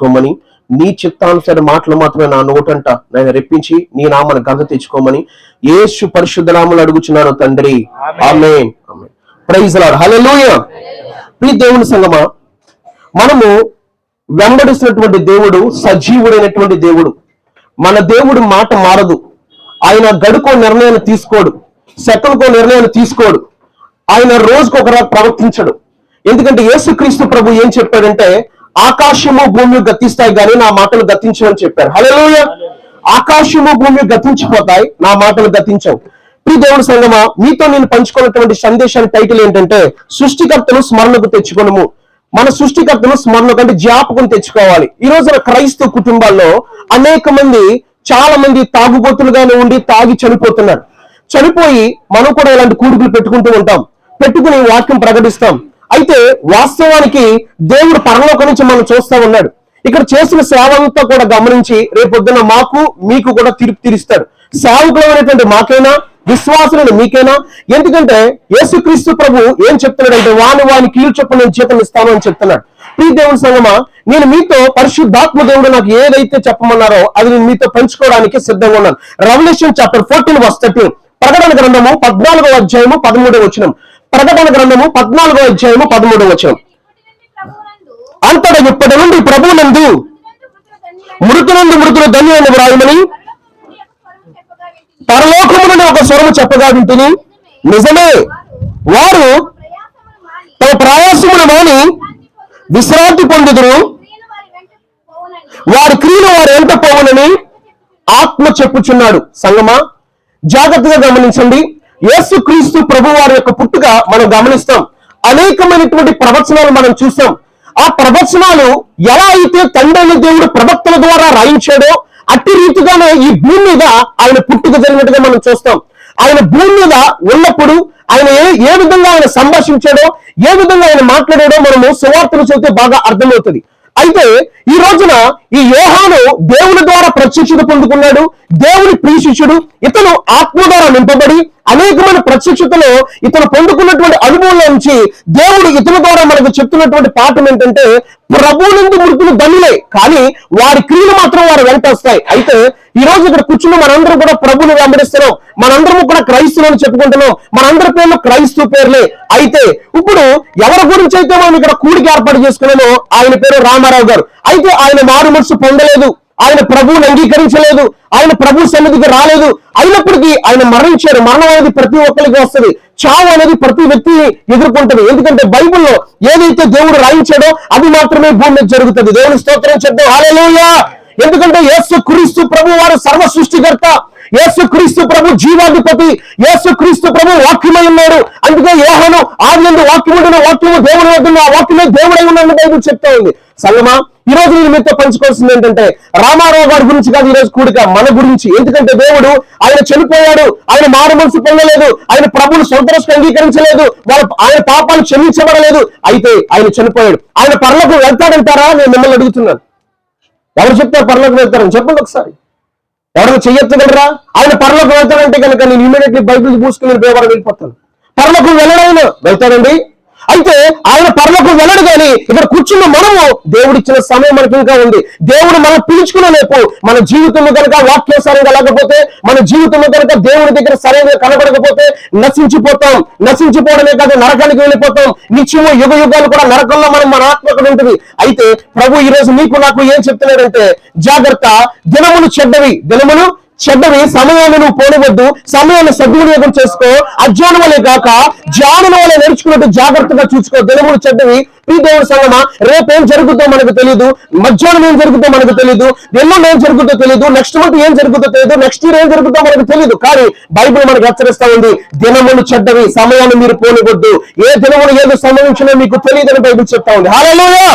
తెచ్చుకోమని నీ చిత్తానుసార మాటలు మాత్రమే నా నోటంట నేను రెప్పించి నీ నామను గంధ తెచ్చుకోమని యేసు పరిశుద్ధ నామలు అడుగుచున్నాను తండ్రి. ఆమె ప్రైజ్ లాడ్ దేవుని సంగమా మనము వెంబడిస్తున్నటువంటి దేవుడు సజీవుడైనటువంటి దేవుడు. మన దేవుడు మాట మారదు. ఆయన గడుకో నిర్ణయాన్ని తీసుకోడు. సెకండ్కో నిర్ణయాన్ని తీసుకోడు. ఆయన రోజుకు ఒకలా ప్రవర్తించడు. ఎందుకంటే యేసుక్రీస్తు ప్రభు ఏం చెప్పాడంటే ఆకాశము భూమి గతిస్తాయి కానీ నా మాటలు గతించవని చెప్పారు. హలోయ ఆకాశము భూమి గతించిపోతాయి నా మాటలు గతించవు. ప్రియ దేవుడి సంగమా మీతో నేను పంచుకున్నటువంటి సందేశాన్ని టైటిల్ ఏంటంటే సృష్టికర్తను స్మరణకు తెచ్చుకొనము. మన సృష్టికర్తను స్మరణ కంటే జ్ఞాపకం తెచ్చుకోవాలి. ఈ రోజున క్రైస్తవ కుటుంబాల్లో అనేక మంది చాలా మంది తాగుబోతులుగానే ఉండి తాగి చనిపోతున్నారు. చనిపోయి మనం కూడా ఇలాంటి కూడుకులు పెట్టుకుంటూ ఉంటాం. పెట్టుకుని వాక్యం ప్రకటిస్తాం. అయితే వాస్తవానికి దేవుడు పరలోకం నుంచి మనం చూస్తా ఉన్నాడు. ఇక్కడ చేసిన సేవ అంతా కూడా గమనించి రేపొద్దున మాకు మీకు కూడా తీర్పు తీరుస్తాడు. సేవకులమైనటువంటి మాకైనా? విశ్వాసులను మీకైనా? ఎందుకంటే యేసుక్రీస్తు ప్రభు ఏం చెప్తున్నాడంటే వాని వాని కీలు చొప్పున నేను జీతం ఇస్తాను అని చెప్తున్నాడు. ప్రియ దేవుని సంగమా నేను మీతో పరిశుద్ధాత్మ దేవుడు నాకు ఏదైతే చెప్పమన్నారో అది నేను మీతో పంచుకోవడానికి సిద్ధంగా ఉన్నాను. Revelation chapter fourteen verse thirteen ప్రకటన గ్రంథము పద్నాలుగో అధ్యాయము పదమూడవ వచ్చినం ప్రకటన గ్రంథము పద్నాలుగో అధ్యాయము పదమూడవ వచనం. అంతట ఇప్పటి నుండి ప్రభువునందు మృతునందు మృతులు ధన్యులను వ్రాయమని పరలోకము నుండి ఒక స్వరము చెప్పగా వింటుని. నిజమే వారు తమ ప్రయాసములు మాని విశ్రాంతి పొందుదురు. వారి క్రియలు వారు ఎంత పోవునని ఆత్మ చెప్పుచున్నాడు. సంగమా జాగ్రత్తగా గమనించండి. యేసు క్రీస్తు ప్రభు వారి యొక్క పుట్టుక మనం గమనిస్తాం. అనేకమైనటువంటి ప్రవచనాలు మనం చూస్తాం. ఆ ప్రవచనాలు ఎలా అయితే తండ్రి దేవుడు ప్రవక్తల ద్వారా రాయించాడో అట్టి రీతిగానే ఈ భూమి మీద ఆయన పుట్టుక జరిగినట్టుగా మనం చూస్తాం. ఆయన భూమి మీద ఉన్నప్పుడు ఆయన ఏ ఏ విధంగా ఆయన సంభాషించాడో ఏ విధంగా ఆయన మాట్లాడాడో మనము సువార్తలు చదివితే బాగా అర్థమవుతుంది. అయితే ఈ రోజున ఈ యోహాను దేవుని ద్వారా ప్రత్యక్షత పొందుకున్నాడు దేవుని ప్రీశిష్యుడు ఇతను ఆత్మ ద్వారా నింపబడి అనేకమైన ప్రత్యక్షతలో ఇతను పొందుకున్నటువంటి అనుభవంలో నుంచి దేవుడు ఇతని ద్వారా మనకు చెప్తున్నటువంటి పాఠం ఏంటంటే ప్రభువులందు మృతులు ధనులే కానీ వారి క్రియలు మాత్రం వారు వెంటేస్తాయి. అయితే ఈ రోజు ఇక్కడ కూర్చుని మనందరం కూడా ప్రభుని వెంబడిస్తున్నాం. మనందరం కూడా క్రైస్తువులు చెప్పుకుంటున్నాం. మనందరి పేర్లు క్రైస్తవ పేర్లే. అయితే ఇప్పుడు ఎవరి గురించి అయితే మనం ఇక్కడ కూడికి ఏర్పాటు చేసుకున్నామో ఆయన పేరు రామారావు గారు. అయితే ఆయన మారు మనసు పొందలేదు. ఆయన ప్రభువుని అంగీకరించలేదు. ఆయన ప్రభు సన్నిధికి రాలేదు. అయినప్పటికీ ఆయన మరణించారు. మరణం అనేది ప్రతి ఒక్కరికి వస్తుంది. చావు అనేది ప్రతి వ్యక్తి ఎదుర్కొంటది. ఎందుకంటే బైబిల్లో ఏదైతే దేవుడు రాయించాడో అది మాత్రమే భూమి మీద జరుగుతుంది. దేవుని స్తోత్రం చెప్తాం హాలేలుయా ఎందుకంటే యేసు క్రీస్తు ప్రభు వారు సర్వ సృష్టికర్త. యేసు క్రీస్తు ప్రభు జీవాధిపతి. యేసు క్రీస్తు ప్రభు వాక్యమై ఉన్నాడు. అందుకే యోహను ఆది వాక్యముడిన వాక్యము దేవుడు వద్ద ఆ వాక్యమే దేవుడై ఉన్నాడు బైబుల్ చెప్తా ఉంది. సంగమా ఈ రోజు నేను మీతో పంచుకోవాల్సింది ఏంటంటే రామారావు గారి గురించి కాదు ఈ రోజు కూడిక మన గురించి. ఎందుకంటే దేవుడు ఆయన చనిపోయాడు ఆయన మారు మనసు పొందలేదు ఆయన ప్రభుని సొంతరస్కు అంగీకరించలేదు వాళ్ళ ఆయన పాపాలు క్షమించబడలేదు. అయితే ఆయన చనిపోయాడు. ఆయన పరలకు వెళ్తాడంటారా? నేను మిమ్మల్ని అడుగుతున్నాను. ఎవరు చెప్తారు పరలోకి వెళ్తారని చెప్పండి ఒకసారి. ఎవరైనా చెయ్యొచ్చగలరా ఆయన పరలోకి వెళ్తాడంటే కనుక నేను ఇమీడియట్లీ బైబిల్ పూసుకుని పేపర్ వెళ్ళిపోతాను. పరలోకి వెళ్ళడాయన వెళ్తాడండి. అయితే ఆయన పర్లకు వెళ్ళడు కానీ ఇక్కడ కూర్చున్న మనము దేవుడిచ్చిన సమయం మనకి ఇంకా ఉంది. దేవుడు మనం పిలుచుకునే లేపు మన జీవితంలో కనుక వాక్యానుసారంగా లేకపోతే మన జీవితంలో కనుక దేవుడి దగ్గర సరైన కనబడకపోతే నశించిపోతాం. నశించిపోవడమే కాదు నరకానికి వెళ్ళిపోతాం. నిత్యము యుగ యుగాలు కూడా నరకంలో మనం మన ఆత్మ అక్కడ ఉంటుంది అయితే ప్రభు ఈ రోజు నీకు నాకు ఏం చెప్తున్నాడంటే జాగ్రత్త దినములు చెడ్డవి. దినములు చెడ్డవి సమయాన్ని నువ్వు పోనివద్దు సమయాన్ని సద్వినియోగం చేసుకో. అజ్ఞానం వలె కాక జ్ఞానం వల్ల నేర్చుకున్నట్టు జాగ్రత్తగా చూసుకో. దినములు చెడ్డవి ఈ దేవుడు సంగమ? రేపేం జరుగుతుందో మనకు తెలియదు మధ్యాహ్నం ఏం జరుగుతుందో మనకు తెలియదు ఎల్లుండి ఏం జరుగుతుందో తెలియదు నెక్స్ట్ మంత్ ఏం జరుగుతుందో తెలియదు నెక్స్ట్ ఇయర్ ఏం జరుగుతుందో మనకు తెలియదు కానీ బైబిల్ మనకు హెచ్చరిస్తా ఉంది దినములు చెడ్డవి సమయాన్ని మీరు పోనివద్దు ఏ దినములు ఏదో సంభవించినా మీకు తెలియదని బైబిల్ చెప్తా ఉంది. హాలలోయా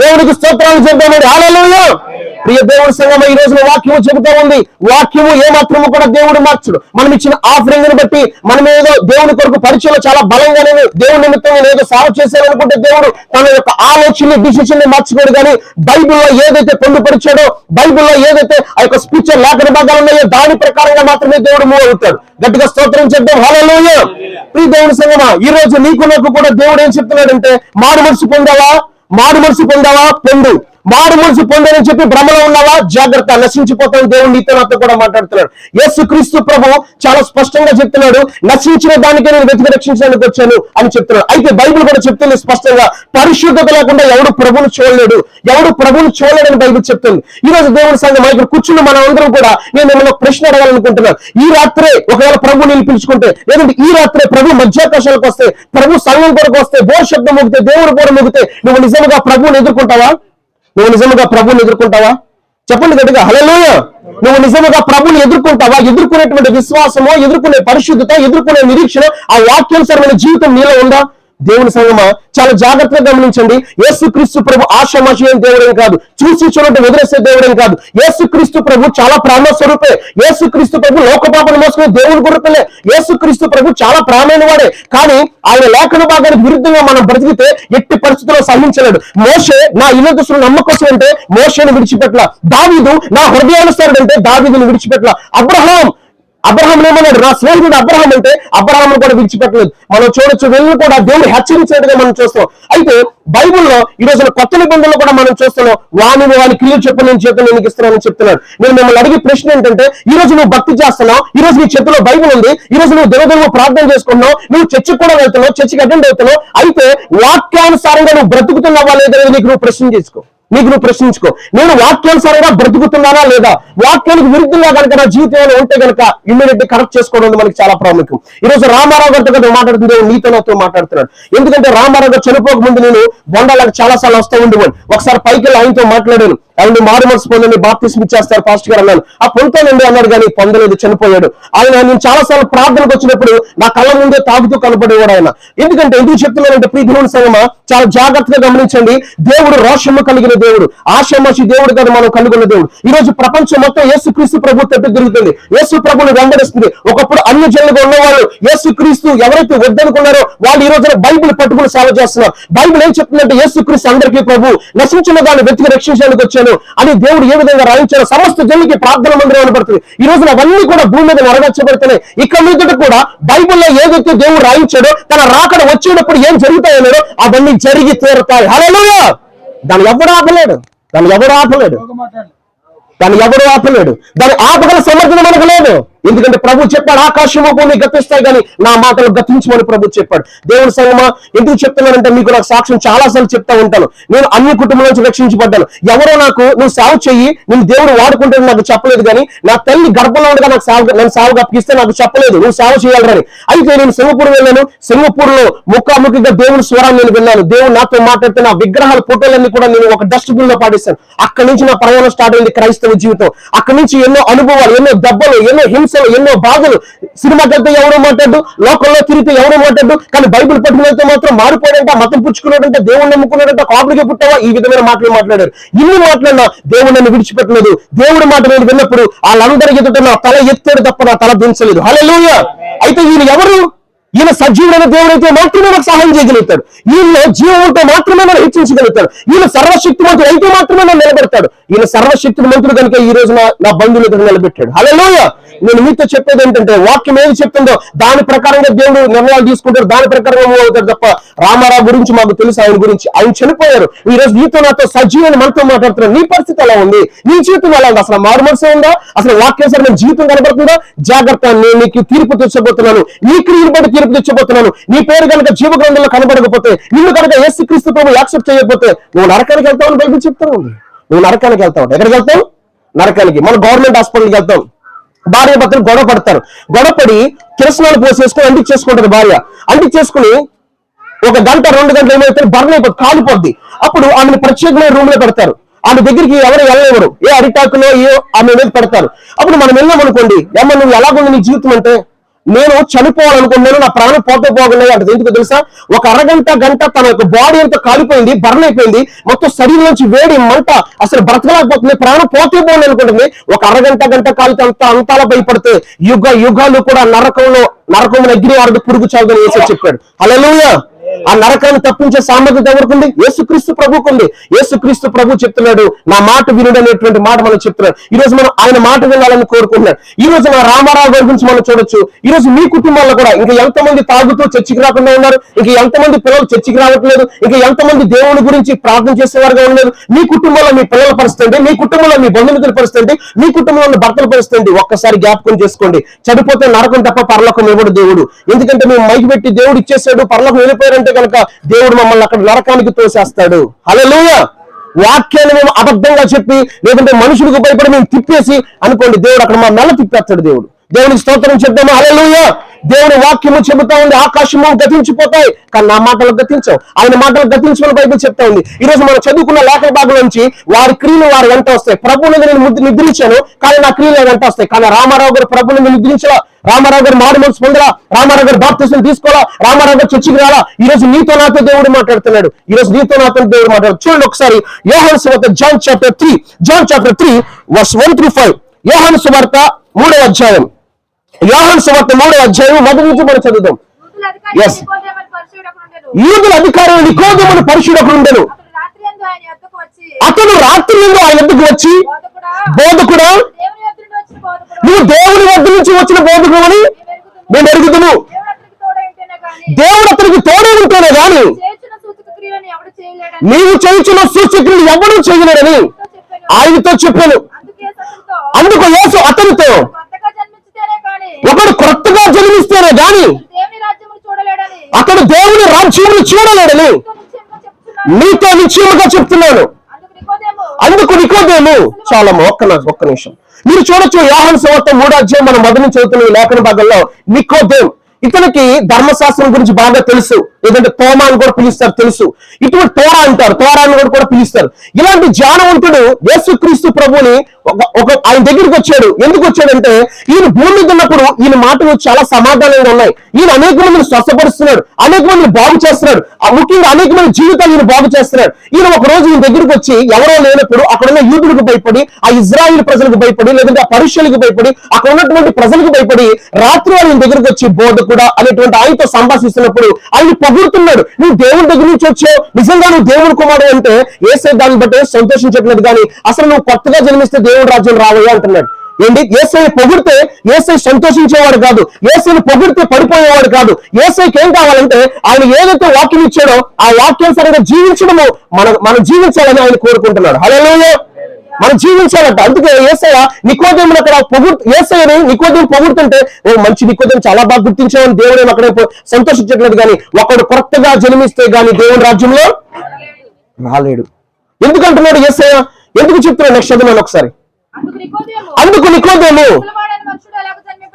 దేవుడికి స్తోత్రాలు చెప్తామండి హాలలోయా ప్రియ దేవుడి సంగమ ఈ రోజున వాక్యము చెబుతా ఉంది. వాక్యము ఏ మాత్రము కూడా దేవుడు మార్చుడు. మనం ఇచ్చిన ఆఫరింగ్ని బట్టి మనం ఏదో దేవుని కొరకు పరిచయం చాలా బలంగానే దేవుని నిమిత్తం నేను ఏదో సాగు చేశాను అనుకుంటే దేవుడు తన యొక్క ఆలోచన డిసిషన్ని మార్చుకోడు కానీ బైబిల్లో ఏదైతే పొందుపరిచాడో బైబిల్లో ఏదైతే ఆ యొక్క స్పిరిచువల్ లేఖన భాగాలు ఉన్నాయో దాని ప్రకారంగా మాత్రమే దేవుడు మూవ్ అవుతాడు. గట్టిగా స్తోత్రం చెప్తాం హలోయ ప్రియ దేవుని సంగమా ఈ రోజు నీకు నాకు కూడా దేవుడు ఏం చెప్తున్నాడంటే మారు మనసు పొందావా? మారు మనసు పొందావా? పొందు. మారు మనసు పొందని చెప్పి భ్రమలో ఉన్నావా? జాగ్రత్త నశించిపోతాను దేవుడు నీతో నాతో కూడా మాట్లాడుతున్నాడు. యేసు క్రీస్తు ప్రభు చాలా స్పష్టంగా చెప్తున్నాడు నశించిన దానికే నేను వెతికి రక్షించడానికి వచ్చాను అని చెప్తున్నాడు. అయితే బైబిల్ కూడా చెప్తుంది స్పష్టంగా పరిశుద్ధత లేకుండా ఎవడు ప్రభుని చూడలేడు ఎవడు ప్రభును చూడలేడని బైబిల్ చెప్తుంది. ఈ రోజు దేవుడి సంఘం ఇక్కడ కూర్చున్న మన అందరం కూడా నేను మిమ్మల్ని ప్రశ్న అడగాలనుకుంటున్నాను. ఈ రాత్రే ఒకవేళ ప్రభు నేను పిలుచుకుంటే లేదంటే ఈ రాత్రే ప్రభు మధ్యాకాశాలకు వస్తే ప్రభు సంఘం కొరకు వస్తే బోర్ శబ్దం ముగితే దేవుడు కూడా ముగితే నువ్వు నిజంగా ప్రభువుని ఎదుర్కొంటావా? నువ్వు నిజముగా ప్రభుని ఎదుర్కొంటావా? చెప్పండి గట్టిగా హలోయ నువ్వు నిజంగా ప్రభుని ఎదుర్కొంటావా? ఎదుర్కొనేటువంటి విశ్వాసము ఎదుర్కొనే పరిశుద్ధత ఎదుర్కొనే నిరీక్షణ ఆ వాక్యానుసరమైన జీవితం నీలో ఉందా? దేవుని సంగమా? చాలా జాగ్రత్తగా గమనించండి. యేసుక్రీస్తు ప్రభు ఆశమాశయం దేవుడేం కాదు. చూసి చూడటం వదిలేసే దేవుడేం కాదు. యేసుక్రీస్తు ప్రభు చాలా ప్రాణ స్వరూపే యేసుక్రీస్తు ప్రభు లోకపాపను మోసుకునే దేవుడు గుర్తులే యేసుక్రీస్తు ప్రభు చాలా ప్రాణమైన వాడే కానీ ఆయన లేఖన భాగానికి విరుద్ధంగా మనం బ్రతికితే ఎట్టి పరిస్థితుల్లో సహించలేడు. మోషే నా ఇల్లు నమ్మకోసం అంటే మోషేను విడిచిపెట్ల. దావీదు నా హృదయానుసారుడు అంటే దావీదును విడిచిపెట్ల. అబ్రహాం అబ్రహాం ఏమన్నాడు? నా స్నేహితుడు అబ్రహాం అంటే అబ్రహాం కూడా విడిచిపెట్టలేదు. మనం చూడొచ్చు వెళ్ళి కూడా దేవుడు హెచ్చరించినట్టుగా మనం చూస్తాం అయితే బైబుల్లో ఈ రోజున కొత్త నిబంధనలు కూడా మనం చూస్తున్నాం. వాణిని వాని క్రియలు చెప్పు నేను చేతులు నేను ఇస్తున్నానని చెప్తున్నాడు. నేను మిమ్మల్ని అడిగే ప్రశ్న ఏంటంటే ఈ రోజు నువ్వు భక్తి చేస్తున్నావు ఈ రోజు నీ చేతిలో బైబిల్ ఉంది ఈ రోజు నువ్వు దినదినము ప్రార్థన చేసుకున్నావు నువ్వు చర్చికి కూడా వెళ్తున్నావు చర్చికి అటెండ్ అవుతున్నావు అయితే వాక్యానుసారంగా నువ్వు బ్రతుకుతున్నావా లేదనేది నీకు నువ్వు ప్రశ్న చేసుకో. నీకు నువ్వు ప్రశ్నించుకో. నేను వాక్యానుసారంగా బ్రతుకుతున్నానా లేదా? వాక్యానికి విరుద్ధంగా కనుక నా జీవితంలో ఉంటే కనుక ఇమ్మీడియట్ కరెక్ట్ చేసుకోవడం మనకి చాలా ప్రాముఖ్యం. ఈ రోజు రామారావు గారితో కదా మాట్లాడుతుంది నీతో నాతో మాట్లాడుతున్నాడు. ఎందుకంటే రామారావు గారు చనిపోక ముందు నేను బొండాలకు చాలా సార్లు వస్తూ ఉండేవాడు ఒకసారి పైకి వెళ్ళి ఆయనతో మాట్లాడాను. ఆయన మారు మనసు పొందని బాప్తిస్మ ఇచ్చేస్తారు పాస్టర్ గారు అన్నాను. ఆ పొందుతానండి అన్నాడు కానీ పొందలేదు చనిపోయాడు. ఆయన నేను చాలా సార్లు ప్రార్థనకు వచ్చినప్పుడు నా కళ్ళ ముందే తాగుతూ కనపడేవాడు ఆయన. ఎందుకంటే ఎందుకు చెప్తున్నానంటే ప్రీ దేవుని సంగమ చాలా జాగ్రత్తగా గమనించండి. దేవుడు రోషము కలిగిన దేవుడు. ఆశమాషి దేవుడు కాదు మనం కలుగున్న దేవుడు. ఈ రోజు ప్రపంచం మొత్తం యేసు క్రీస్తు ప్రభు తట్టు తిరుగుతుంది. యేసు ప్రభుని వెంబడిస్తుంది. ఒకప్పుడు అన్ని జనులుగా ఉన్నవాళ్ళు యేసు క్రీస్తు ఎవరైతే వద్దనుకున్నారో వాళ్ళు ఈ రోజున బైబిల్ పట్టుకుని సేవ చేస్తున్నారు. బైబిల్ ఏం చెప్తుందంటే యేసు క్రీస్తు అందరికీ ప్రభు నశించిన దాన్ని వెతికి రక్షించడానికి వచ్చాను. అని దేవుడు ఏ విధంగా రాయించాడు సమస్త జనులకి ప్రార్థన మందిరం అనబడుతుంది ఈ రోజున అవన్నీ కూడా భూమి మీద నెరవేర్చబడుతున్నాయి ఇక్కడ మీద కూడా బైబిల్లో ఏదైతే దేవుడు రాయించాడో తన రాకడ వచ్చేటప్పుడు ఏం జరుగుతాయన్నాడో అవన్నీ జరిగి తీరుతాయి. హల్లెలూయా! దాన్ని ఎవడు ఆపలేడు. దాన్ని ఎవడు ఆపలేడు. దాన్ని ఎవడు ఆపలేడు. దాన్ని ఆపగల సమర్థన మనకు లేదు. ఎందుకంటే ప్రభు చెప్పాడు ఆకాశము భూమి గతిస్తాయి కానీ నా మాటలు గతించమని ప్రభు చెప్పాడు. దేవుడి సంగమా ఎందుకు చెప్తున్నానంటే మీకు నాకు సాక్ష్యం చాలా సార్లు చెప్తా ఉంటాను. నేను అన్ని కుటుంబం నుంచి రక్షించబడ్డాను. ఎవరో నాకు నువ్వు సాగు చెయ్యి నేను దేవుడు వాడుకుంటే నాకు చెప్పలేదు కానీ నా తల్లి గర్భంలో ఉండగా నాకు సాగు నేను సాగు గప్పిస్తే నాకు చెప్పలేదు. నువ్వు సాగు చేయాలని అయితే నేను సింగపూర్ వెళ్ళాను. సింగపూర్లో ముఖాముఖిగా దేవుని స్వరాన్ని నేను విన్నాను. దేవుడు నాతో మాట్లాడితే నా విగ్రహాల ఫోటోలన్నీ కూడా నేను ఒక డస్ట్బిన్లో పాటిస్తాను అక్కడి నుంచి నా ప్రయాణం స్టార్ట్ అయింది క్రైస్తవ జీవితం. అక్కడి నుంచి ఎన్నో అనుభవాలు ఎన్నో దెబ్బలు ఎన్నో హింస హింసలు ఎన్నో బాధలు సినిమా కడితే ఎవరు మాట్లాడు లోకంలో తిరిగితే ఎవరు మాట్లాడు కానీ బైబిల్ పట్టుకున్నైతే మాత్రం మారిపోయాడంట మతం పుచ్చుకున్నాడంట దేవుణ్ణి నమ్ముకున్నాడంట కాపుడికి పుట్టావా? ఈ విధమైన మాటలు మాట్లాడారు. ఇన్ని మాట్లాడినా దేవుడు నన్ను విడిచిపెట్టలేదు. దేవుడి మాట నేను విన్నప్పుడు వాళ్ళందరి ఎదుట నా తల ఎత్తాడు తప్ప నా తల దించలేదు. హల్లెలూయా! అయితే ఈయన ఎవరు? ఈయన సజీవుడైన దేవుడైతే మాత్రమే నాకు సహాయం చేయగలుగుతాడు. ఈయన జీవంతో మాత్రమే నన్ను హెచ్చించగలుగుతాడు. ఈయన సర్వశక్తిమంతుడు అయితే మాత్రమే నన్ను నిలబెడతాడు. ఈయన సర్వశక్తిమంతుడు కనుక ఈ రోజు నా నా బంధువులు ఎదురు నిలబెట్టాడు. హలోయ నేను మీతో చెప్పేది ఏంటంటే వాక్యం ఏది చెప్తుందో దాని ప్రకారంగా దేవుడు నిర్ణయాలు తీసుకుంటారు దాని ప్రకారంగా మూవ్ అవుతారు తప్ప రామారావు గురించి మాకు తెలుసు ఆయన గురించి ఆయన చనిపోయారు. ఈ రోజు నీతో నాతో సజీవని మనతో మాట్లాడుతున్నారు నీ పరిస్థితి ఎలా ఉంది? నీ జీవితం ఎలా ఉంది? అసలు మారు ఉందా? అసలు వాక్యానుసారమైన జీవితం కనబడుతుందా? జాగ్రత్త నేను నీకు తీర్పు తెచ్చబోతున్నాను. నీ క్రియలు బట్టి తీర్పు తెచ్చబోతున్నాను. నీ పేరు కనుక జీవ గ్రంథంలో కనబడకపోతే నిన్ను కనుక యేసు క్రీస్తు ప్రభు యాక్సెప్ట్ చేయకపోతే నువ్వు నరకానికి వెళ్తావని బైబిల్ చెప్తా ఉంది. నువ్వు నరకానికి వెళ్తావు. ఎక్కడికి వెళ్తావు? నరకానికి. మన గవర్నమెంట్ హాస్పిటల్కి వెళ్తాం. భార్య భర్తలు గొడవ పడతారు. గొడవపడి కిరసనాలు పోసేసుకొని అంటికి చేసుకుంటారు భార్య. అంటికి చేసుకుని ఒక గంట రెండు గంటలు ఏమైతే బర్న్ అయిపోతుంది కాలిపోద్ది. అప్పుడు ఆమెను ప్రత్యేకమైన రూమ్లో పెడతారు. ఆమె దగ్గరికి ఎవరు వెళ్ళనివ్వరు ఏ అరిటాకులో ఏ ఆమె మీద పెడతారు. అప్పుడు మనం వెళ్ళాం అనుకోండి ఏమన్నా నువ్వు ఎలాగుంది నీ జీవితం అంటే? నేను చనిపోవాలనుకున్నాను నా ప్రాణం పోతే పోగలేదు అంటే ఎందుకు తెలుసా? ఒక అరగంట గంట తన యొక్క బాడీ అంతా కాలిపోయింది బర్న్ అయిపోయింది మొత్తం శరీరం నుంచి వేడి మంట అసలు బ్రతకలేకపోతుంది ప్రాణం పోతే పోలేదు అనుకుంటుంది. ఒక అరగంట గంట కాలితే అంత అంతాల భయపడితే యుగ యుగాలు కూడా నరకంలో నరకంలో అగ్ని వాడు పురుగు చాలని వేసి చెప్పాడు. అలా ఆ నరకాన్ని తప్పించే సామర్థ్యత ఎవరికి యేసుక్రీస్తు ప్రభుకు ఉంది. యేసుక్రీస్తు ప్రభు చెప్తున్నాడు నా మాట వినుడు అనేటువంటి మాట మనం చెప్తున్నాడు. ఈ రోజు మనం ఆయన మాట వినాలని కోరుకుంటున్నాడు. ఈ రోజు మన రామారావు గారి గురించి మనం చూడొచ్చు. ఈ రోజు మీ కుటుంబాల్లో కూడా ఇంకా ఎంతమంది తాగుతూ చర్చికి రాకుండా ఉన్నారు? ఇంకా ఎంతమంది పిల్లలు చర్చికి రావట్లేదు? ఇంకా ఎంతమంది దేవుని గురించి ప్రార్థన చేసేవారుగా ఉండలేదు మీ కుటుంబంలో మీ పిల్లల పరిస్థితి మీ కుటుంబంలో మీ బంధుమిత్రుల పరిస్థితి మీ కుటుంబంలో ఉన్న భర్తల పరిస్థితి ఒక్కసారి జ్ఞాపకం చేసుకోండి. చనిపోతే నరకం తప్ప పరలోకం ఇవ్వడు దేవుడు. ఎందుకంటే మేము మైకి పెట్టి దేవుడు ఇచ్చేసాడు పరలోకం వెళ్ళిపోయారంటే కనుక దేవుడు మమ్మల్ని అక్కడ నరకానికి తోసేస్తాడు. హల్లెలూయా! వాక్యాన్ని మేము అబద్ధంగా చెప్పి లేకుంటే మనుషులకు భయపడి మేము తిప్పేసి అనుకోండి దేవుడు అక్కడ మా నెల తిప్పేస్తాడు దేవుడు. దేవునికి స్తోత్రం చెప్దాము అలలుయ దేవుని వాక్యము చెబుతా ఉంది. ఆకాశము గతించిపోతాయి. కానీ నా మాటలు గతించవు. ఆయన మాటలు గతించమని బైబిల్ చెప్తా ఉంది. ఈ రోజు మనం చదువుకున్న లేఖల భాగం నుంచి వారి క్రియలు వారి వెంట వస్తాయి. ప్రభుని నేను ముద్దు నిద్రించాను. కానీ నా క్రియలు వెంట వస్తాయి. కానీ రామారావు గారు ప్రభుని నిద్రించలా. రామారావు గారు మాడు మనసు పొందరా రామారావు గారు బాప్తిసం తీసుకోవాలా రామారావు గారు చర్చికి రాలా. ఈ రోజు నీతో నాతో దేవుడు మాట్లాడుతున్నాడు. ఈ రోజు నీతో నాతో దేవుడు మాట్లాడు చూడండి ఒకసారి. యోహన్ సువార్త John chapter three. John chapter three verse one three five. యోహన్ సువార్త మూడవ అధ్యాయం. యోహాను సువార్త మూడవ అధ్యాయం మొదటి నుంచి మనం పరిసయ్యుడు ఒకడుండెను. యూదుల అధికారం నికోదమును పరిశుడు ఒకడు ఉండెను అతను రాత్రి నుండి ఆయన ఎద్దుకు వచ్చి బోధకుడా నువ్వు దేవుని వద్ద నుంచి వచ్చిన బోధకుడు అని మేము ఎరుగుదును దేవుడు అతనికి తోడై ఉంటేనే గాని నీవు చేయించిన సూచకులు ఎవడూ చేయలేడని ఆయనతో చెప్పాను. అందుకే యేసు అతనితో ఒకడు కొత్తగా జన్మిస్తేనే గాని అతడు దేవుని రాజ్యమును చూడలేడని నీతో నిశ్చయముగా చెప్తున్నాను. అందుకు నికోదేము. చాలా ఒక్క ఒక్క నిమిషం. మీరు చూడొచ్చు యాహన్ సంవత్సరం మూడో అధ్యాయం మనం నుంచి చదువుతున్న ఈ లేఖన భాగంలో నికోదేం. ఇతనికి ధర్మశాస్త్రం గురించి బాగా తెలుసు. లేదంటే తోమా అని కూడా పిలుస్తారు తెలుసు. ఇటువంటి తోరా అంటారు. తోరా అని కూడా కూడా పిలుస్తారు. ఇలాంటి జ్ఞానవంతుడు యేసుక్రీస్తు ప్రభుని ఒక ఆయన దగ్గరికి వచ్చాడు. ఎందుకు వచ్చాడంటే ఈయన భూమి ఉన్నప్పుడు ఈయన మాటలు చాలా సమాధానంగా ఉన్నాయి. ఈయన అనేక మందిని స్వస్థపరుస్తున్నాడు. అనేక మందిని బాగు చేస్తున్నాడు. ఆ ముఖ్యంగా అనేక మంది జీవితాలు ఈయన బాగు చేస్తున్నాడు. ఈయన ఒక రోజు ఈయన దగ్గరికి వచ్చి ఎవరో లేనప్పుడు అక్కడ ఉన్న యూదుడికి భయపడి ఆ ఇజ్రాయిల్ ప్రజలకు భయపడి లేదంటే ఆ పరుషులకు భయపడి అక్కడ ఉన్నటువంటి ప్రజలకు భయపడి రాత్రి ఆయన దగ్గరికి వచ్చి కూడా అనేటువంటి ఆయనతో సంభాషిస్తున్నప్పుడు ఆయన పొగుడుతున్నాడు. నువ్వు దేవుని దగ్గర నుంచి వచ్చావు. నిజంగా నువ్వు దేవుడు కుమారుడు అంటే ఏసే దాన్ని బట్టి సంతోషించట్లేదు కానీ అసలు నువ్వు కొత్తగా జన్మిస్తే దేవుడు రాజ్యం రావయ్యా అంటున్నాడు. ఏంటి? ఏసై పొగిడితే ఏసై సంతోషించేవాడు కాదు. ఏసైని పొగిడితే పడిపోయేవాడు కాదు. ఏసైకి ఏం కావాలంటే ఆయన ఏదైతే వాక్యం ఇచ్చాడో ఆ వాక్యానుసారంగా జీవించడము మన మనం జీవించాలని ఆయన కోరుకుంటున్నాడు. హలో మనం జీవించాలంట. అందుకే ఏసయ్య నికోదేములు అక్కడ పొగుడు ఏసయ్యని నికోదేం పొగుడుతుంటే ఓ మంచి నికోదేం చాలా బాగా గుర్తించామని దేవుడు అక్కడ సంతోషించట్లేదు కానీ ఒకడు కొత్తగా జన్మిస్తే గాని దేవుని రాజ్యంలో రాలేడు. ఎందుకంటున్నాడు ఏసయ్య? ఎందుకు చెప్తున్నాడు నెక్స్ట్ చదివాను ఒకసారి. అందుకు నికోదేము.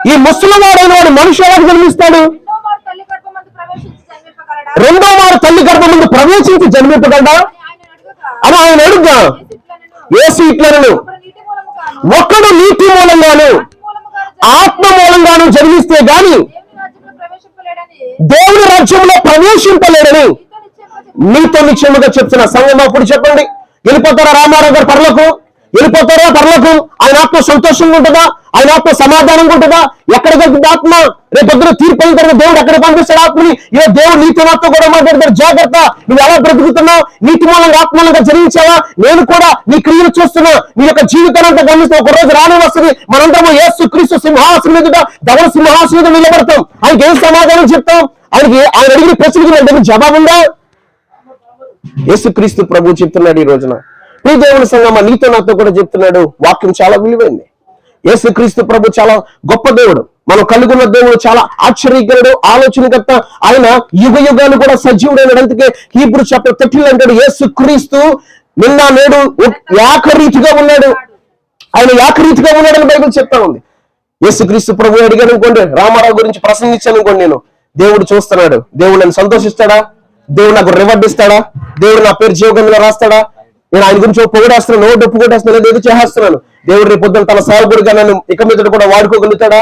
ఈ ముసలివాడైన వాడు మనిషి ఎలా జన్మిస్తాడు? రెండో మారు తల్లి గర్భమందు ప్రవేశించి జన్మింపగలడా? రెండో వారు తల్లి గర్భం ముందు ప్రవేశించి జన్మింపగలడా? అని ఆయన అడుగగా ఏసు ఇట్లను ఒక్కడు నీతి మూలంగాను ఆత్మ మూలంగాను జన్మిస్తే గాని దేవుని రాజ్యంలో ప్రవేశింపలేడని మీతో రాజ్యంలో ప్రవేశింపలేడని నిశ్చయముగా చెప్తున్నా సంఘం అప్పుడు చెప్పండి. వెళ్ళిపోతారా రామారావు గారు పర్లకు వెళ్ళిపోతారా పర్లకు ఆయన ఆత్మ సంతోషంగా ఉంటుందా? ఆయన ఆత్మ సమాధానంగా ఉంటుందా? ఎక్కడ వెళ్తుంది ఆత్మ? రేపు దగ్గర తీర్పు అయిన తర్వాత దేవుడు ఎక్కడ పంపిస్తాడు ఆత్మని? ఇదో దేవుడు నీతి నాతో కూడా మాట్లాడతారు జాగ్రత్త. నువ్వు ఎలా బ్రతుకుతున్నావు? నీతి మూలంగా ఆత్మలంగా జరిగించావా నేను కూడా నీ క్రియలు చూస్తున్నా నీ యొక్క జీవితాన్ని అంతా గమనిస్తే ఒక రోజు రాని వస్తుంది. మనందరము ఏసు క్రీస్తు సింహాసనం మీద ధవల సింహాసనం మీద నిలబడతాం. ఆయనకి ఏం సమాధానం చెప్తాం? ఆయనకి ఆయన అడిగిన ప్రశ్నకి జవాబు ఉందా యేసుక్రీస్తు ప్రభు చెప్తున్నాడు ఈ రోజున. నీ దేవుని సంగమ నీతో నాతో కూడా చెప్తున్నాడు. వాక్యం చాలా విలువైంది. యేసుక్రీస్తు ప్రభు చాలా గొప్ప దేవుడు. మనం కలుగున్న దేవుడు చాలా ఆశ్చర్యకరుడు ఆలోచనకర్త. ఆయన యుగ యుగాలు కూడా సజీవుడైన అందుకే హీబ్రూ చాప్టర్ థర్టీన్ అంటాడు యేసు క్రీస్తు నిన్న నేడు యాకరీతిగా ఉన్నాడు. ఆయన యాకరీతిగా ఉన్నాడని బైబిల్ చెప్తా ఉంది. యేసుక్రీస్తు ప్రభు అడిగాను అనుకోండి రామారావు గురించి ప్రసంగించాను అనుకోండి నేను. దేవుడు చూస్తున్నాడు. దేవుడు నన్ను సంతోషిస్తాడా? దేవుడు నాకు రివార్డ్ ఇస్తాడా? దేవుడు నా పేరు జీవగంగా రాస్తాడా? నేను ఆయన గురించి పొగడేస్తున్నాను నోటు ఒప్పుకోటేస్తున్నాను లేదు ఏదో చేసేస్తున్నాను దేవుడు రేపు పొద్దున తన సేవకుడిగా నన్ను ఇక మీద కూడా వాడుకోగలుగుతాడా?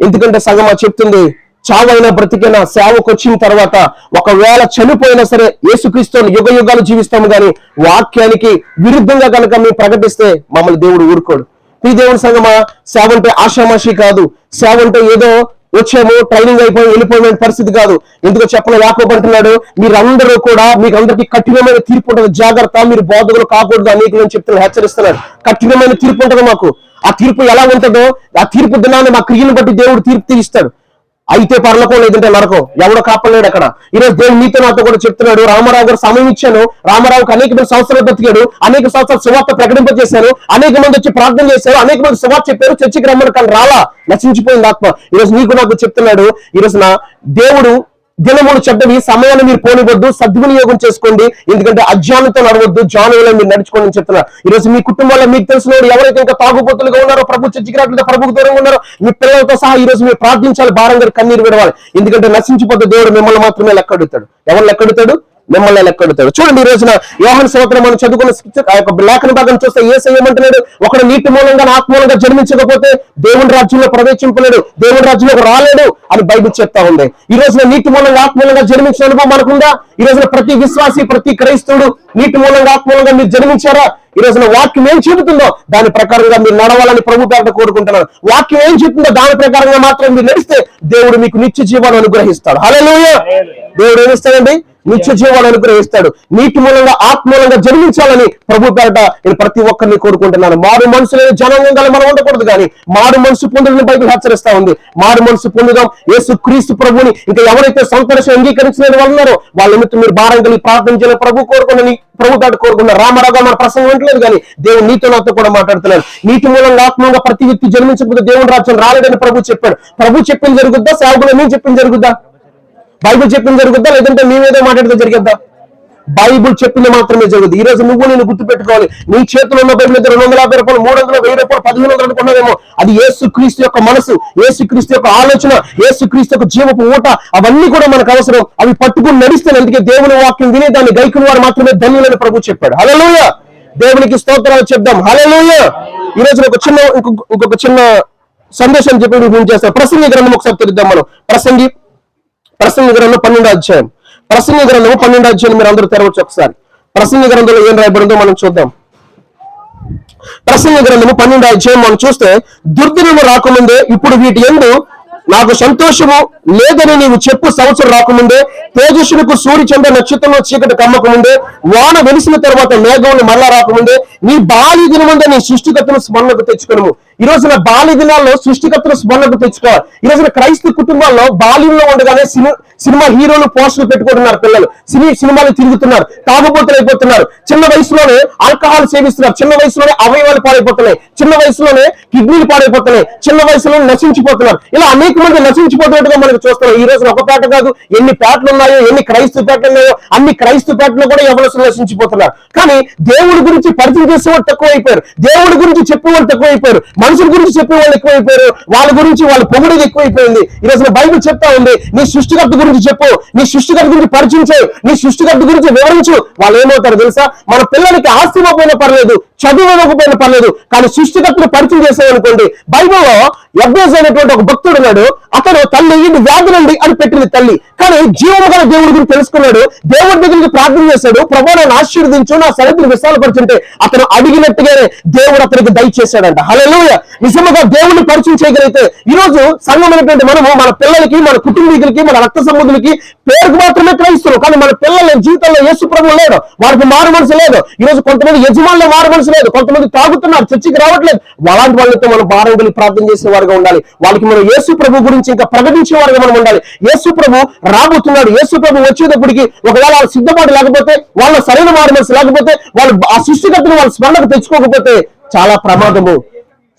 ఎందుకంటే సగమా చెప్తుంది చావైనా బ్రతికైనా సేవకు వచ్చిన తర్వాత ఒకవేళ చనిపోయినా సరే ఏసుక్రీస్తుని యుగ యుగాలు జీవిస్తాము గాని వాక్యానికి విరుద్ధంగా కనుక మేము ప్రకటిస్తే మమ్మల్ని దేవుడు ఊరుకోడు. ఈ దేవుని సంగమా సేవ అంటే ఆషామాషి కాదు. సేవ అంటే ఏదో వచ్చాము ట్రైనింగ్ అయిపోయి వెళ్ళిపోయిన పరిస్థితి కాదు. ఎందుకో చెప్పడం యాకోబు మీరందరూ కూడా మీకు అందరికీ కఠినమైన తీర్పు ఉంటుంది. జాగ్రత్త మీరు బోధకులు కాకూడదు అనేక నేను చెప్తున్నాను హెచ్చరిస్తున్నాడు కఠినమైన తీర్పు ఉంటుంది మాకు? ఆ తీర్పు ఎలా ఉంటుందో ఆ తీర్పు దినాన్ని మా క్రియను బట్టి దేవుడు తీర్పు తీరుస్తాడు. అయితే పరలోకం లేదంటే నరకం. ఎవడో కాపలేడు అక్కడ. ఈరోజు దేవుడు నీతో నాతో కూడా చెప్తున్నాడు. రామారావు గారు సమయం ఇచ్చాను. రామారావుకి అనేక మంది సంవత్సరాలు బతికాడు. అనేక సంవత్సరాలు సువార్త ప్రకటింపజేశాను అనేక మంది వచ్చి ప్రార్థన చేశారు. అనేక మంది సువార్త చెప్పారు. చర్చికి రమ్మని కానీ రాలా. నశించిపోయింది ఆత్మ. ఈరోజు నీకు నాకు చెప్తున్నాడు. ఈరోజు నా దేవుడు దినములు చెడ్డవి సమయాన్ని మీరు పోనివద్దు సద్వినియోగం చేసుకోండి. ఎందుకంటే అజ్ఞానంతో నడవద్దు. జానువులో మీరు నడుచుకోండి అని చెప్తున్నారు. ఈ రోజు మీ కుటుంబంలో మీకు తెలిసిన ఎవరైతే ఇంకా తాగుబోతులుగా ఉన్నారో ప్రభు చర్చికి ప్రభుకు దూరంగా ఉన్నారో మీ పిల్లలతో సహా ఈ రోజు మీరు ప్రార్థించాలి. భారంగా కన్నీరు విడవాలి. ఎందుకంటే నశించిపోతే దేవుడు మిమ్మల్ని మాత్రమే లెక్కడుతాడు. ఎవరు లెక్కడుతాడు? మిమ్మల్ని లెక్కడుతాడు చూడండి ఈ రోజున యోహన్ సంవత్సరం మనం చదువుకున్న ఆ యొక్క లేఖన భాగం చూస్తే ఏ ఏమంటున్నాడు? ఒకడు నీటి మూలంగా ఆత్మూలంగా జన్మించకపోతే దేవుని రాజ్యంలో ప్రవేశింపలేడు దేవుని రాజ్యంలోకి రాలేడు అని బైబిల్ చెప్తా ఉంది. ఈ రోజున నీటి మూలంగా ఆత్మూలంగా జన్మించిన అనుభవం మనకుందా? ఈ రోజున ప్రతి విశ్వాసి ప్రతి క్రైస్తవుడు నీటి మూలంగా ఆత్మూలంగా మీరు జన్మించారా? ఈ రోజున వాక్యం ఏం చెబుతుందో దాని ప్రకారంగా మీరు నడవాలని ప్రభు పేరట కోరుకుంటున్నారు వాక్యం ఏం చెప్తుందో దాని ప్రకారంగా మాత్రం మీరు నడిస్తే దేవుడు మీకు నిత్య జీవాన్ని అనుగ్రహిస్తాడు. హలో దేవుడు ఏమిస్తాడండి నిత్య జీవాన్ని అనుగ్రహిస్తాడు. నీటి మూలంగా ఆత్మూలంగా జన్మించాలని ప్రభు పేరట నేను ప్రతి ఒక్కరిని కోరుకుంటున్నాను. మారు మనసు లేని జనాంగం గల మనం ఉండకూడదు కానీ మారు మనసు పొందుదని బైబిల్ హెచ్చరిస్తా ఉంది. మారు మనసు పొందుదాం. యేసు క్రీస్తు ప్రభుని ఇంకా ఎవరైతే సంతోషం అంగీకరించిన వాళ్ళు ఉన్నారో వాళ్ళ నిమిత్తం మీరు భారం కలిగి ప్రార్థన చేయాలి ప్రభు కోరుకుని ప్రభు పేట కోరుకున్న రామారావు మన ప్రసంగం ఉండలేదు కానీ దేవుడు నీతో నాతో కూడా మాట్లాడుతున్నాడు. నీటి మూలంగా ఆత్మంగా ప్రతి వ్యక్తి జన్మించకపోతే దేవుని రాజ్యం రాలేదని ప్రభు చెప్పాడు. ప్రభు చెప్పింది జరుగుద్దా? సేవకులు నేను చెప్పింది జరుగుద్దా? బైబిల్ చెప్పింది జరుగుద్దా? లేదంటే మేమేదో మాట్లాడితే జరిగిద్దా? బైబిల్ చెప్పింది మాత్రమే జరుగుతుంది ఈ రోజు నువ్వు నేను గుర్తు పెట్టుకోవాలి నీ చేతిలో ఉన్న బైబుల్ దగ్గర రెండు వందల యాభై రూపాయలు మూడు వందల వెయ్యి రూపాయలు పదిహేను వందలు అనుకున్నావేమో. అది యేసు క్రీస్తు యొక్క మనసు యేసు క్రీస్తు యొక్క ఆలోచన యేసు క్రీస్తు యొక్క జీవపు ఊట. అవన్నీ కూడా మనకు అవసరం. అవి పట్టుకుని నడిస్తే అందుకే దేవుని వాక్యం వినే దాన్ని గైకుని వారు మాత్రమే ధన్యులని ప్రభు చెప్పాడు. హలోయ దేవునికి స్తోత్రాలు చెప్దాం. హలోయ ఈ రోజు ఒక చిన్న ఇంకొక చిన్న సందేశం చెప్పి మీకు చేస్తాను. ప్రసంగి గ్రంథం ఒకసారి తెలుద్దాం మనం. ప్రసంగి ప్రసంగి గ్రంథం పన్నెండు అధ్యాయం. ప్రసంగి గ్రంథం పన్నెండు అధ్యాయం మీరు అందరూ తెరవచ్చు ఒకసారి. ప్రసంగి గ్రంథంలో ఏం రాయబడిందో మనం చూద్దాం. ప్రసంగి గ్రంథము పన్నెండు అధ్యాయం మనం చూస్తే దుర్దినము రాకముందే ఇప్పుడు వీటి ఎందు నాకు సంతోషము లేదని నీవు చెప్పు సంవత్సరం రాకముందే తేజస్సులకు సూర్య చంద్ర నక్షత్రంలో చీకటి కమ్మకముందే వాన వెలిసిన తర్వాత మేఘములు మళ్ళా రాకముందే నీ బాలి దినముందే నీ సృష్టికర్తను స్మరణకు తెచ్చుకును ఈ రోజున బాల్య దినాల్లో సృష్టికర్తను స్మరణకు తెచ్చుకోవాలి. ఈ రోజున క్రైస్తవ కుటుంబాల్లో బాల్యంలో ఉండగానే సినిమా హీరోలు పోస్టులు పెట్టుకుంటున్నారు పిల్లలు. సినీ సినిమాలు తిరుగుతున్నారు. తాగుబోతులు అయిపోతున్నారు. చిన్న వయసులోనే ఆల్కహాల్ సేవిస్తున్నారు. చిన్న వయసులోనే అవయవాలు పాడైపోతున్నాయి. చిన్న వయసులోనే కిడ్నీలు పాడైపోతున్నాయి. చిన్న వయసులోనే నశించిపోతున్నారు. ఇలా అనేక మంది నశించిపోతున్నట్టుగా మనకు చూస్తున్నాం. ఈ రోజున ఒక పేట కాదు. ఎన్ని పేటలు ఉన్నాయో ఎన్ని క్రైస్తవ పేటలు ఉన్నాయో అన్ని క్రైస్తవ పేటలు కూడా ఎవరు నశించిపోతున్నారు. కానీ దేవుడి గురించి పరిచయం చేసేవాళ్ళు తక్కువ అయిపోయారు దేవుడి గురించి చెప్పేవాళ్ళు తక్కువ అయిపోయారు మనుషుల గురించి చెప్పే వాళ్ళు ఎక్కువైపోయారు. వాళ్ళ గురించి వాళ్ళ పొగిడేది ఎక్కువైపోయింది. ఈ రోజున బైబిల్ చెప్తా ఉంది నీ సృష్టికర్త గురించి చెప్పు నీ సృష్టికర్త గురించి పరిచయం నీ సృష్టికర్త గురించి వివరించు. వాళ్ళు ఏమవుతారు తెలుసా? మన పిల్లలకి ఆస్తి ఇవ్వకపోయినా పర్లేదు చదువు ఇవ్వకపోయినా పర్లేదు కానీ సృష్టికర్తను పరిచయం చేసేవనుకోండి బైబిల్లో ఎబ్బేజ్ అనేటువంటి ఒక భక్తుడు ఉన్నాడు. అతను తల్లి ఇది వ్యాధులండి అని పెట్టింది తల్లి. కానీ జీవము దేవుడి గురించి తెలుసుకున్నాడు. దేవుడి దగ్గరికి ప్రార్థన చేశాడు. ప్రభు నన్ను ఆశీర్వదించు నా సరిహద్దులు విశాలపరుచుంటే అతను అడిగినట్టుగానే దేవుడు అతనికి దయచేశాడంట హలో నిజముగా దేవుడిని పరిచయం చేయగలిగితే ఈ రోజు సంఘమైనటువంటి మనము మన పిల్లలకి మన కుటుంబీకులకి మన రక్త సంబంధులకి పేరుకు మాత్రమే క్రైస్తున్నాం కానీ మన పిల్లల జీవితంలో యేసు ప్రభు లేడు. వారికి మారు మనసు లేదు. ఈ రోజు కొంతమంది యజమానులు మారు మనసు లేదు. కొంతమంది తాగుతున్నారు. చర్చికి రావట్లేదు. అలాంటి వాళ్ళతో మనం భారం కలిగి ప్రార్థన చేసే వారుగా ఉండాలి. వాళ్ళకి మనం యేసు ప్రభు గురించి ఇంకా ప్రకటించే వారుగా మనం ఉండాలి. యేసు ప్రభు రాబోతున్నాడు. యేసు ప్రభు వచ్చేటప్పటికి ఒకవేళ వాళ్ళ సిద్ధపాటు లేకపోతే వాళ్ళ సరైన మారు మనసు లేకపోతే వాళ్ళు ఆ సృష్టికర్తను వాళ్ళ స్మరణకు తెచ్చుకోకపోతే చాలా ప్రమాదము.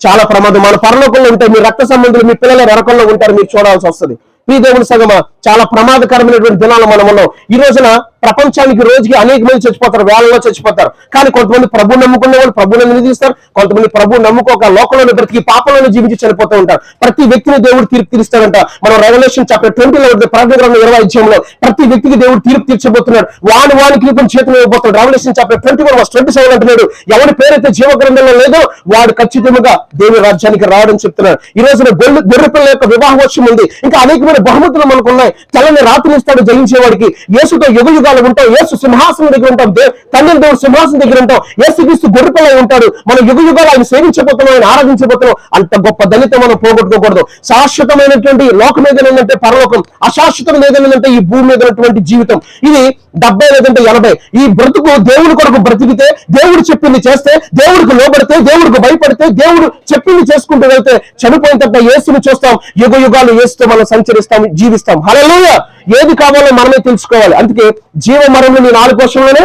చాలా ప్రమాదం. మన పరలోకంలో ఉంటాయి. మీ రక్త సంబంధులు మీ పిల్లల నరకంలో ఉంటారు. మీరు చూడాల్సి వస్తుంది. ఈ దేవుని సగమ చాలా ప్రమాదకరమైనటువంటి దినాలు మనం ఉన్నాం. ఈ రోజున ప్రపంచానికి రోజుకి అనేక మంది చచ్చిపోతారు వేలలో చచ్చిపోతారు. కానీ కొంతమంది ప్రభు నమ్ముకున్న వాళ్ళు ప్రభుని నిలదీస్తారు కొంతమంది ప్రభు నమ్ముకోక లోకంలోనే బ్రతికి పాపంలోనే జీవించి చనిపోతూ ఉంటారు. ప్రతి వ్యక్తిని దేవుడు తీర్పు తీరుస్తాడంట. మనం రెవల్యూషన్ చాప్టర్ ట్వంటీలో ప్రకటన ఇరవై అధ్యాయంలో. ప్రతి వ్యక్తికి దేవుడు తీర్పు తీర్చబోతున్నాడు. వాని వాని ఇప్పుడు చేతులు ఇవ్వబోతున్నాడు. Revelation chapter twenty one twenty seven అంటున్నాడు. ఎవరి పేరైతే జీవ గ్రంథంలో లేదో వాడు ఖచ్చితంగా దేవుని రాజ్యానికి రావడం చెప్తున్నాడు. ఈ రోజున గొర్రె గొర్రె యొక్క యొక్క వివాహోత్సవం ఉంది. ఇంకా అనేకమైన బహుమతులు మనకు ఉన్నాయి. తెల్లని రాత్రి ఇస్తాడు జయించేవాడికి. యేసుతో యుగ యుగాలు యుగాలు ఉంటాం యేసు సింహాసనం దగ్గర ఉంటాం. తండ్రి దేవుడు సింహాసనం దగ్గర ఉంటాం. యేసు క్రీస్తు గొర్రెపిల్ల ఉంటాడు. మనం యుగ యుగాలు ఆయన సేవించబోతున్నాం ఆయన ఆరాధించబోతున్నాం. అంత గొప్ప దళితం మనం పోగొట్టుకోకూడదు. శాశ్వతమైనటువంటి లోకం ఏదైనా పరలోకం అశాశ్వతం ఏదైనా ఈ భూమి మీద ఉన్నటువంటి జీవితం. ఇది డెబ్బై లేదంటే ఎనభై. ఈ బ్రతుకు దేవుడి కొరకు బ్రతికితే దేవుడు చెప్పింది చేస్తే దేవుడికి లోబడితే దేవుడికి భయపడితే దేవుడు చెప్పింది చేసుకుంటూ వెళ్తే చనిపోయిన తప్ప యేసుని చూస్తాం. యుగ యుగాలు యేసుతో మనం సంచరిస్తాం జీవిస్తాం. హలో ఏది కావాలో మనమే తెలుసుకోవాలి. అందుకే జీవ మరణం నీ నాలుగు వర్షంలోనే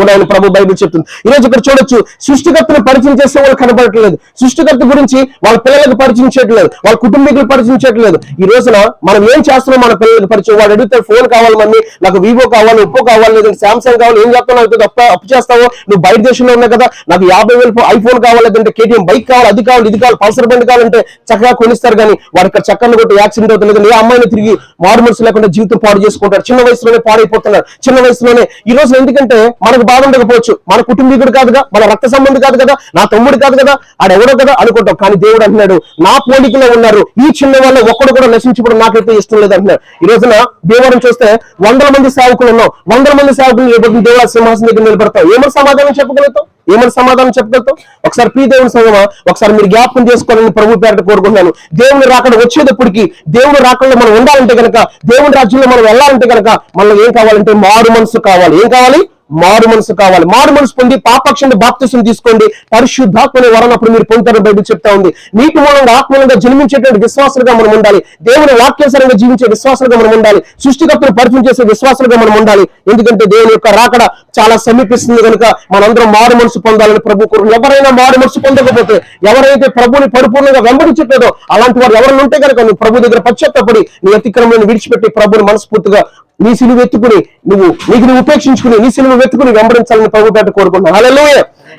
ఉన్నాయని ప్రభు బైబిల్ చెప్తుంది. ఈ రోజు ఇక్కడ చూడొచ్చు సృష్టికర్తను పరిచయం చేసే వాళ్ళు కనబడట్లేదు. సృష్టికర్త గురించి వాళ్ళ పిల్లలకు పరిచయం చేయట్లేదు. వాళ్ళ కుటుంబీకులు పరిచయం చేయట్లేదు. ఈ రోజున మనం ఏం చేస్తున్నాం మన పిల్లలకు పరిచయం? వాడు అడిగితే ఫోన్ కావాలి మమ్మీ నాకు వివో కావాలి ఒప్పో కావాలి లేదంటే సామ్సంగ్ కావాలి ఏం చెప్తావు నాకు అప్ప అప్పు చేస్తావో? నువ్వు బయట దేశంలో ఉన్నావు కదా నాకు యాభై వేలు ఐఫోన్ కావాలి లేదంటే కేటీఎం బైక్ కావాలి అది కావాలి ఇది కావాలి పల్సర్ బండి కావాలంటే చక్కగా కొనిస్తారు కానీ వాడు ఇక్కడ చక్కని కొట్టి యాక్సిడెంట్ అవుతుంది లేదంటే ఏ అమ్మాయిని తిరిగి మారు లేకుండా జీవితం పాడు చేసుకుంటారు చిన్న వయసులోనే పాడైపోతున్నారు చిన్న వయసులోనే ఈ రోజు ఎందుకంటే మనకు బాధ ఉండకపోవచ్చు. మన కుటుంబీకుడు కాదు కదా మన రక్త సంబంధి కాదు కదా నా తమ్ముడు కాదు కదా ఆడెవడో కదా అనుకుంటాం. కానీ దేవుడు అంటున్నాడు నా పోలికలో ఉన్నారు. ఈ చిన్న వాళ్ళ ఒక్కడు కూడా నశించడం నాకైతే ఇష్టం లేదు అంటున్నాడు. ఈ రోజున దేవరం చూస్తే వందల మంది సేవకులు ఉన్నాం. వందల మంది సేవకులు ఎప్పుడు దేవుడు సింహాసనం దగ్గర నిలబడతాం. ఏమైనా సమాధానం చెప్పగలుగుతాం? ఏమైనా సమాధానం చెప్పగలుగుతాం? ఒకసారి ప్రీ దేవుని సంగమా ఒకసారి మీరు జ్ఞాపకం చేసుకోవాలని ప్రభు పేరట కోరుకుంటున్నాను. దేవుని రాకడ వచ్చేటప్పటికి దేవుని రాకడలో మనం ఉండాలంటే కనుక దేవుని రాజ్యంలో మనం వెళ్ళాలంటే కనుక మనం ఏం కావాలంటే మారు మనసు కావాలి. ఏం కావాలి? మారు మనసు కావాలి. మారు మనసు పొంది పాపక్షణ బాప్తిసం తీసుకోండి. పరిశుద్ధాత్మని వరనప్పుడు మీరు పొందుతారని బయట చెప్తా ఉంది. నీటి మూలంగా ఆత్మలంగా జన్మించేటువంటి విశ్వాసులుగా మనం ఉండాలి. దేవుని వాక్యాసరంగా జీవించే విశ్వాసులుగా మనం ఉండాలి. సృష్టికర్తను పరిచయం చేసే విశ్వాసులుగా మనం ఉండాలి. ఎందుకంటే దేవుని యొక్క రాకడ చాలా సమీపిస్తుంది కనుక మనందరం మారు మనసు పొందాలని ప్రభు కోరు ఎవరైనా మారు మనసు పొందకపోతే ఎవరైతే ప్రభుని పరిపూర్ణంగా వెంబడించట్లేదో అలాంటి వారు ఎవరైనా ఉంటే కనుక నువ్వు ప్రభు దగ్గర పశ్చాత్తపడి నీ అతిక్రమాలను విడిచిపెట్టి ప్రభుని మనస్ఫూర్తిగా నీ సిలువ ఎత్తుకుని నువ్వు నీకు నువ్వు ఉపేక్షించుకుని నీ సిలువ వెతుకుని వెంబడించాలని ప్రభు పేట కోరుకుంటున్నాను అలా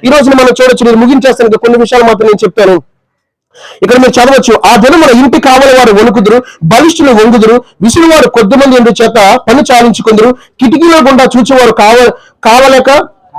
ఈ రోజున మనం చూడొచ్చు నేను ముగించేస్తాను కొన్ని విషయాలు మాత్రం నేను చెప్తాను. ఇక్కడ మీరు చదవచ్చు ఆ దినమున ఇంటి కావలి వారు వణుకుదురు బలిష్ఠులు వంగుదురు విసులువారు కొద్దిమంది ఎందు చేత పని చాలించుకుందరు కిటికీలో గుండా చూచేవారు కావ కావలేక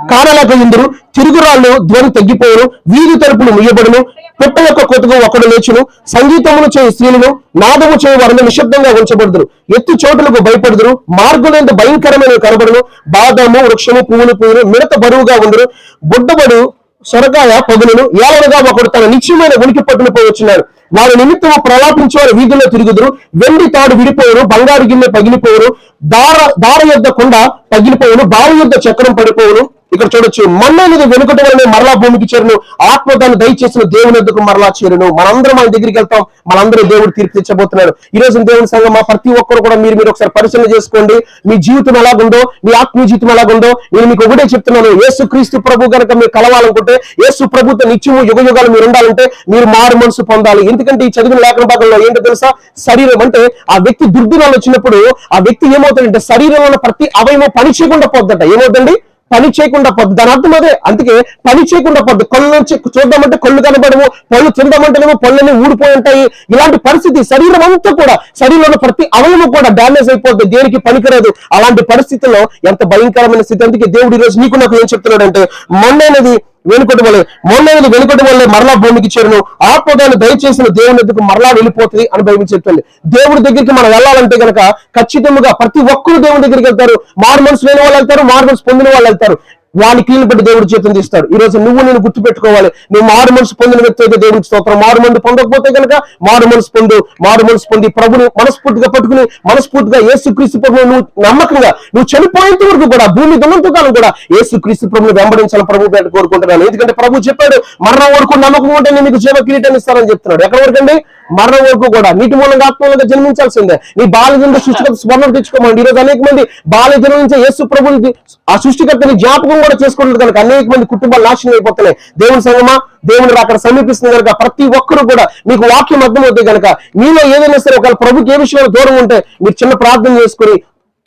కానలేక ఇందురు తిరుగురాళ్ళు ధ్వని తగ్గిపోవును వీధి తలుపులు ముయ్యబడును పుట్ట యొక్క కొతుకు ఒకడు లేచును సంగీతమును చేయి స్త్రీలను నాదము చేయ వారిని నిశ్శబ్దంగా ఉంచబడుదురు. ఎత్తు చోటులకు భయపడుదురు మార్గులందు భయంకరమైన కనబడును బాదము వృక్షము పువ్వులు పువ్వులు మిడత బరువుగా ఉందరు బుడ్డబడు సొరకాయ పగులను ఏలనగా ఒకడు తన నిత్యమైన ఉనికి పట్టును పోవచ్చున్నాడు వారి నిమిత్తము ప్రలాపించేవారు వీధుల్లో తిరుగుదురు. వెండి తాడు విడిపోవును బంగారు గిన్నె పగిలిపోవును దార దార యొద్ద కొండ పగిలిపోవును బావి యొద్ద చక్రం పడిపోవును. ఇక్కడ చూడొచ్చు మన్నది వెనుకట వలనే మరలా భూమికి చేరును. ఆత్మ దాన్ని దయచేసిన దేవుని వద్దకు మరలా చేరును. మనందరం ఆయన దగ్గరికి వెళ్తాం మనందరూ దేవుడు తీర్పు తెచ్చబోతున్నాడు ఈ రోజు దేవుని సంఘం మా ప్రతి ఒక్కరు కూడా మీరు మీరు ఒకసారి పరిశీలన చేసుకోండి. మీ జీవితం ఎలాగుందో మీ ఆత్మీయ జీవితం ఎలాగుందో నేను మీకు ఒకటే చెప్తున్నాను. యేసు క్రీస్తు ప్రభు కనుక మీరు కలవాలనుకుంటే యేసు ప్రభుత్వ నిత్యము యుగ యుగాలు మీరు ఉండాలంటే మీరు మారు మనసు పొందాలి. ఎందుకంటే ఈ చదివిన లేఖన భాగంలో ఏంటో తెలుసా? శరీరం అంటే ఆ వ్యక్తి దుర్దినాలు వచ్చినప్పుడు ఆ వ్యక్తి ఏమవుతాడంటే శరీరంలో ప్రతి అవయవం పని చేయకుండా పోద్దట ఏమవుతుంది పని చేయకుండా పోద్దు దాని అర్థం అదే. అందుకే పని చేయకుండా పోద్దు కళ్ళు నుంచి చూద్దామంటే కళ్ళు కనబడవు పళ్ళు తిందామంటేనేమో పళ్ళని ఊడిపోయి ఉంటాయి. ఇలాంటి పరిస్థితి శరీరం అంతా కూడా శరీరంలో ప్రతి అవయవం కూడా డ్యామేజ్ అయిపోద్ది. దేనికి పనికిరాదు? అలాంటి పరిస్థితుల్లో ఎంత భయంకరమైన స్థితి. అందుకే దేవుడు ఈ రోజు నీకు నాకు ఏం చెప్తున్నాడంటే మొన్న అనేది వెనుకటి వల్లే మొన్నది వెనుకటి వల్లే మరలా భూమికి చేరును. ఆత్మదాన్ని దయచేసిన దేవుని ఎదుకు మరలా వెళ్ళిపోతుంది అని బైబిల్ చెప్తుంది. దేవుడి దగ్గరికి మనం వెళ్ళాలంటే గనక ఖచ్చితంగా ప్రతి ఒక్కరు దేవుని దగ్గరికి వెళ్తారు. మారు మనసు లేని వాళ్ళు వెళ్తారు మారు మనసు పొందిన వాళ్ళు వెళ్తారు. వాని క్లీన్ పెట్టి దేవుడు చేతులు తీస్తాడు. ఈ రోజు నువ్వు నేను గుర్తు పెట్టుకోవాలి. నువ్వు మారు మనసు పొందిన వ్యక్తి అయితే దేవుడికి స్తోత్రం. మారు మంది పొందకపోతే కనుక మారు మనసు పొందు. మారు మనసు పొంది ప్రభుని మనస్ఫూర్తిగా పట్టుకుని మనస్ఫూర్తిగా ఏసు క్రీస్తు ప్రభుని నువ్వు నమ్మకంగా నువ్వు చనిపోయేంత వరకు కూడా భూమి దున్నంత కాలం కూడా ఏసు క్రీస్తు ప్రభుని వెంబడించాలని ప్రభు పేట కోరుకుంటున్నాను. ఎందుకంటే ప్రభు చెప్పాడు మరణం వరకు నమ్మకం ఉంటే నేను మీకు జీవ కిరీటాన్ని ఇస్తానని చెప్తున్నాడు. ఎక్కడ వరకు అండి? మరణం వరకు కూడా. నీటి మూలంగా ఆత్మూలంగా జన్మించాల్సిందే. నీ బాల్యం సృష్టికర్త స్మరణ తెచ్చుకోమండి ఈ రోజు అనేక మంది బాల్య నుంచి యేసు ప్రభుని ఆ సృష్టికర్తని జ్ఞాపకం కూడా చేసుకుంటుంది కనుక అనేక మంది కుటుంబాలు నాశనం అయిపోతున్నాయి. దేవుని సంగమా దేవుని అక్కడ సమీపిస్తుంది కనుక ప్రతి ఒక్కరు కూడా మీకు వాక్యం అర్థమవుతుంది కనుక మీలో ఏదైనా సరే ఒకవేళ ప్రభుకి ఏ విషయంలో దూరం ఉంటే మీరు చిన్న ప్రార్థన చేసుకుని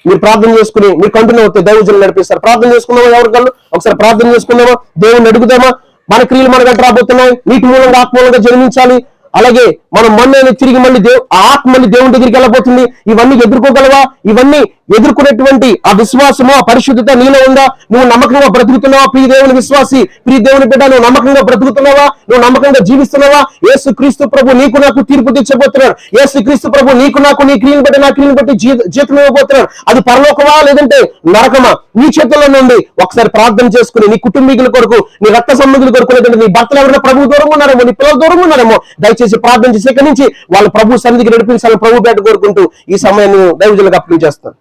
మీరు ప్రార్థన చేసుకుని మీరు కంటిన్యూ అవుతాయి దైవజనులు నడిపిస్తారు. ప్రార్థన చేసుకుందామా ఎవరికల్లు ఒకసారి ప్రార్థన చేసుకుందామా? దేవుని అడుగుదామా? మన క్రియలు మన గంట రాబోతున్నాయి. నీటి మూలంగా ఆత్మూలంగా జన్మించాలి. అలాగే మనం మొన్న తిరిగి మళ్ళీ దేవు ఆత్మని దేవుని దగ్గరికి వెళ్ళబోతుంది. ఇవన్నీ ఎదుర్కోగలవా? ఇవన్నీ ఎదుర్కొనేటువంటి ఆ విశ్వాసము ఆ పరిశుద్ధత నీలో ఉందా? నువ్వు నమ్మకంగా బ్రతుకుతున్నావా? ప్రియ దేవుని విశ్వాసి ప్రియ దేవుని బిడ్డ నువ్వు నమ్మకంగా బ్రతుకుతున్నావా? నువ్వు నమ్మకంగా జీవిస్తున్నావా? ఏసు క్రీస్తు ప్రభు నీకు నాకు తీర్పు తెచ్చబోతున్నాడు ఏసు క్రీస్తు ప్రభు నీకు నాకు నీ క్రియను బట్టి నా క్రియను బట్టి జీతం ఇవ్వబోతున్నాడు. అది పరలోకమా లేదంటే నరకమా? నీ చేతుల్లోనే ఉంది ఒకసారి ప్రార్థన చేసుకుని నీ కుటుంబీకుల కొరకు నీ రక్త సంబంధుల కొరకు లేదంటే నీ భర్తలు ఎవరైనా ప్రభు దూరంగా ఉన్నారేమో నీ పిల్లల దూరంగా ఉన్నారేమో దయచేసి ప్రార్థన చేసి ఇక్కడి నుంచి వాళ్ళ ప్రభు సన్నిధికి నడిపించాలని ప్రభు పేట కోరుకుంటూ ఈ సమయాన్ని దైవజులకు అప్పగించేస్తాను